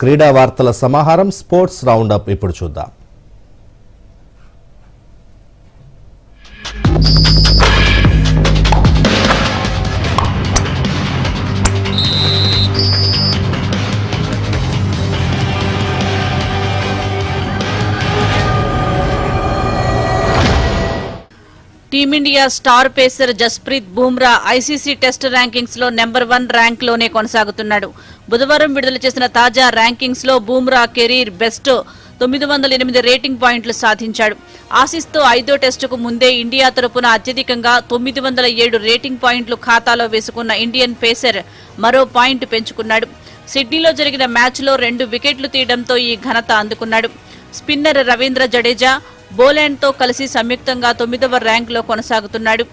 క్రీడా వార్తల సమాహారం స్పోర్ట్స్ రౌండప్ ఇప్పుడు చూద్దాం. Team India star pacer Jasprit Bumrah ICC test ర్యాంకింగ్స్లో number one ర్యాంక్లోనే కొనసాగుతున్నాడు. బుధవారం విడుదల చేసిన తాజా ర్యాంకింగ్స్లో బూమ్రా కెరీర్ బెస్ట్ తొమ్మిది వందల ఎనిమిది రేటింగ్ పాయింట్లు సాధించాడు. ఆసీస్తో ఐదో టెస్టుకు ముందే ఇండియా తరపున అత్యధికంగా తొమ్మిది వందల ఏడు రేటింగ్ పాయింట్లు ఖాతాలో వేసుకున్న ఇండియన్ పేసర్ మరో పాయింట్ పెంచుకున్నాడు. సిడ్నీలో జరిగిన మ్యాచ్లో రెండు వికెట్లు తీయడంతో ఈ ఘనత అందుకున్నాడు. స్పిన్నర్ రవీంద్ర జడేజా బోలాండ్తో కలిసి సంయుక్తంగా తొమ్మిదవ ర్యాంకులో కొనసాగుతున్నాడు.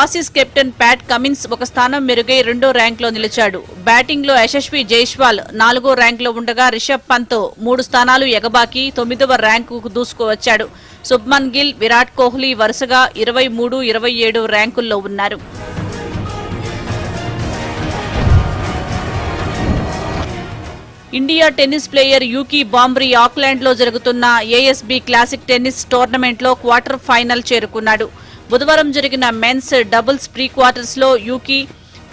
ఆసీస్ కెప్టెన్ ప్యాట్ కమిన్స్ ఒక స్థానం మెరుగై రెండో ర్యాంకులో నిలిచాడు. బ్యాటింగ్లో యశస్వి జైష్వాల్ నాలుగో ర్యాంకులో ఉండగా రిషబ్ పంత్ మూడు స్థానాలు ఎగబాకి తొమ్మిదవ ర్యాంకుకు దూసుకువచ్చాడు. శుభ్మన్ గిల్ విరాట్ కోహ్లీ వరుసగా ఇరవై మూడు ఇరవై ఏడు ర్యాంకుల్లో ఉన్నారు. India tennis player Yuki Bhambri ఆక్లాండ్లో జరుగుతున్న ఏఎస్బీ క్లాసిక్ టెన్నిస్ టోర్నమెంట్లో క్వార్టర్ ఫైనల్ చేరుకున్నాడు. బుధవారం జరిగిన మెన్స్ డబుల్స్ ప్రీ క్వార్టర్స్లో యూకీ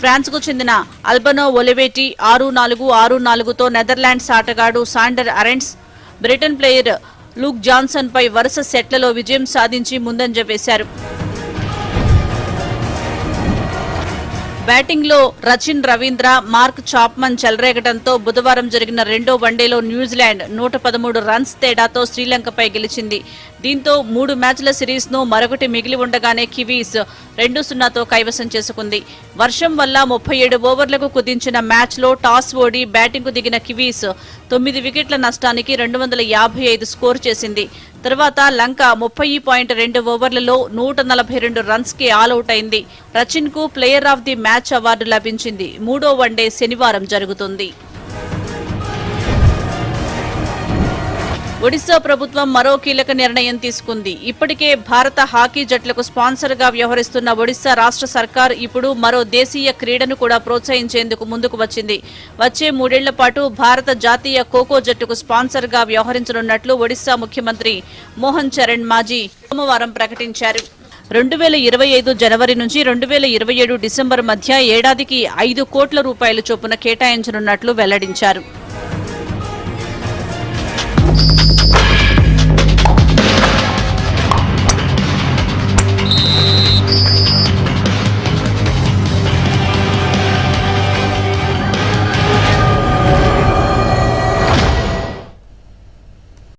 ఫ్రాన్స్కు చెందిన అల్బనో ఒలివేటి ఆరు నాలుగు ఆరు నాలుగుతో నెదర్లాండ్స్ ఆటగాడు Sander Arends Britain player Luke జాన్సన్పై వరుస సెట్లలో విజయం సాధించి ముందంజ వేశారు. బ్యాటింగ్లో రచిన్ రవీంద్ర మార్క్ చాప్మన్ చెలరేగడంతో బుధవారం జరిగిన రెండో వన్డేలో న్యూజిలాండ్ నూట పదమూడు రన్స్ తేడాతో శ్రీలంకపై గెలిచింది. దీంతో మూడు మ్యాచ్ల సిరీస్ను మరొకటి మిగిలి ఉండగానే కివీస్ రెండు సున్నాతో కైవసం చేసుకుంది. వర్షం వల్ల ముప్పై ఏడు ఓవర్లకు కుదించిన మ్యాచ్లో టాస్ ఓడి బ్యాటింగ్కు దిగిన కివీస్ తొమ్మిది వికెట్ల నష్టానికి రెండు వందల యాభై ఐదు స్కోర్ చేసింది. తర్వాత లంక ముప్పై పాయింట్ రెండు ఓవర్లలో నూట నలభై రెండు రన్స్కి ఆల్అవుట్ అయింది. రచిన్కు player of the match award లభించింది. మూడో వన్డే శనివారం జరుగుతుంది. ఒడిశా ప్రభుత్వం మరో కీలక నిర్ణయం తీసుకుంది. ఇప్పటికే భారత హాకీ జట్లకు స్పాన్సర్గా వ్యవహరిస్తున్న ఒడిశా రాష్ట్ర సర్కార్ ఇప్పుడు మరో దేశీయ క్రీడను కూడా ప్రోత్సహించేందుకు ముందుకు వచ్చింది. వచ్చే మూడేళ్ళ పాటు భారత జాతీయ ఖోఖో జట్టుకు స్పాన్సర్గా వ్యవహరించనున్నట్లు ఒడిశా ముఖ్యమంత్రి మోహన్ చరణ్ మాజీ సోమవారం ప్రకటించారు. రెండు వేల ఇరవై ఐదు జనవరి నుంచి రెండు వేల ఇరవై ఏడు డిసెంబర్ మధ్య ఏడాదికి ఐదు కోట్ల రూపాయల చొప్పున కేటాయించనున్నట్లు వెల్లడించారు.